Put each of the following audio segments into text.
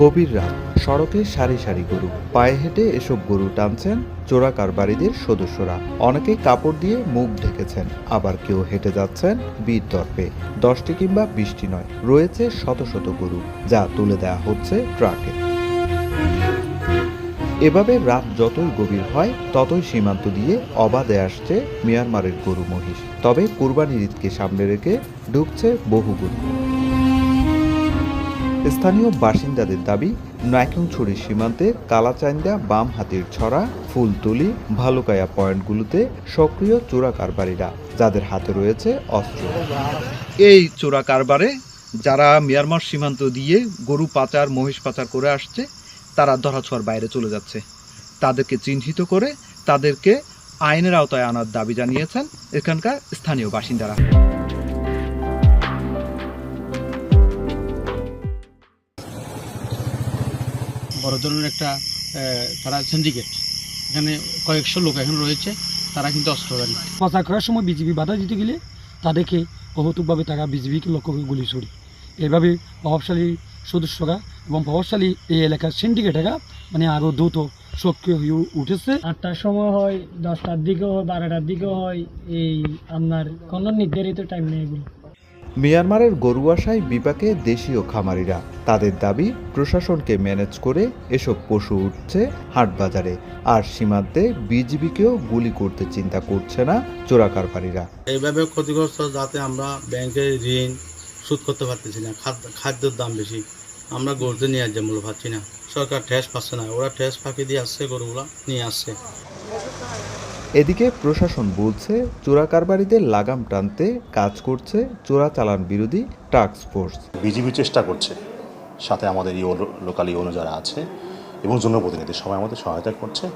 গভীর রাত, সড়কে সারি সারি গরু। পায়ে হেঁটে এসব গরু টানছেন চোরা কারবারিদের সদস্যরা। অনেকেই কাপড় দিয়ে মুখ ঢেকেছেন, আবার কেউ হেঁটে যাচ্ছেন বীর দর্পে। দশটি কিংবা বিশটি নয়, রয়েছে শত শত গরু, যা তুলে দেওয়া হচ্ছে ট্রাকে। এভাবে রাত যতই গভীর হয়, ততই সীমান্ত দিয়ে অবাধে আসছে মিয়ানমারের গরু মহিষ। তবে কুরবানির ঈদকে সামনে রেখে ঢুকছে বহু গরু। স্থানীয় বাসিন্দাদের দাবি, নাইকংছড়ি সীমান্তে কালাচাইন্দা বাম হাতির ছড়া ফুলতুলি ভালুকায়া পয়েন্টগুলোতে সক্রিয় চোরা কারবারিরা, যাদের হাতে রয়েছে অস্ত্র। এই চোরা কারবারে যারা মিয়ানমার সীমান্ত দিয়ে গরু পাচার, মহিষ পাচার করে আসছে, তারা ধরাছোঁয়ার বাইরে চলে যাচ্ছে। তাদেরকে চিহ্নিত করে তাদেরকে আইনের আওতায় আনার দাবি জানিয়েছেন এখানকার স্থানীয় বাসিন্দারা। বড় ধরনের একটা তারা সিন্ডিকেট এখানে কয়েকশো লোক এখন রয়েছে তারা কিন্তু অস্ত্রধারী। পাচার করার সময় বিজিবি বাধা দিতে গেলে তাদেরকে অহতুকভাবে তারা বিজিবিকে লক্ষ্য করে গুলি ছড়ি। এভাবে প্রভাবশালী সদস্যরা এবং প্রভাবশালী এই এলাকার সিন্ডিকেটেরা মানে আরও দ্রুত সক্রিয় হয়ে উঠেছে। আটটার সময় হয় দশটার দিকেও হয় বারোটার দিকেও হয় এই আপনার কোনো নির্ধারিত টাইম নেই এগুলো। মিয়ানমারের গরু আসায় বিপাকে দেশীয় খামারিরা। তাদের দাবি, প্রশাসনকে ম্যানেজ করে এসব পশু উঠছে হাটবাজারে, আর সীমান্তে বিজিবিকেও গুলি করতে চিন্তা করছে না চোরা কারবারিরা। এইভাবে ক্ষতিগ্রস্ত যাতে আমরা ব্যাংকের ঋণ শোধ করতে পারতেছি না, খাদ্য, খাদ্যের দাম বেশি। আমরা গরুতে নিয়ে আসছে মূল্য পাচ্ছি না। সরকার ঠেস পাচ্ছে না। ওরা ঠেস ফাঁকি দিয়ে আসছে, গরুগুলা নিয়ে আসছে। এদিকে প্রশাসন বলছে চোরা কারবারিদের লাগাম টানতে কাজ করছে চোরা চালান বিরোধী টাস্ক ফোর্স। বিজিবি চেষ্টা করছে সাথে আমাদের ইও লোকাল ইউনো যারা আছে এবং জনপ্রতিনিধি সবাই আমাদের সহায়তা করছে।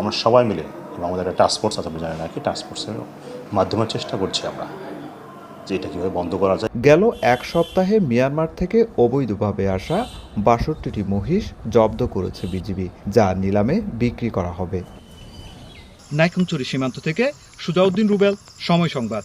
আমরা সবাই মিলে এবং আমাদের একটা টাস্ক ফোর্স আছে আপনি জানেন নাকি টাস্ক ফোর্সের মাধ্যমে চেষ্টা করছি আমরা যে এটা কীভাবে বন্ধ করা যায়। গেল এক সপ্তাহে মিয়ানমার থেকে অবৈধভাবে আসা বাষট্টিটি মহিষ জব্দ করেছে বিজিবি যা নিলামে বিক্রি করা হবে। নাইকুমচুরি সীমান্ত থেকে সুজাউদ্দিন রুবেল সময় সংবাদ।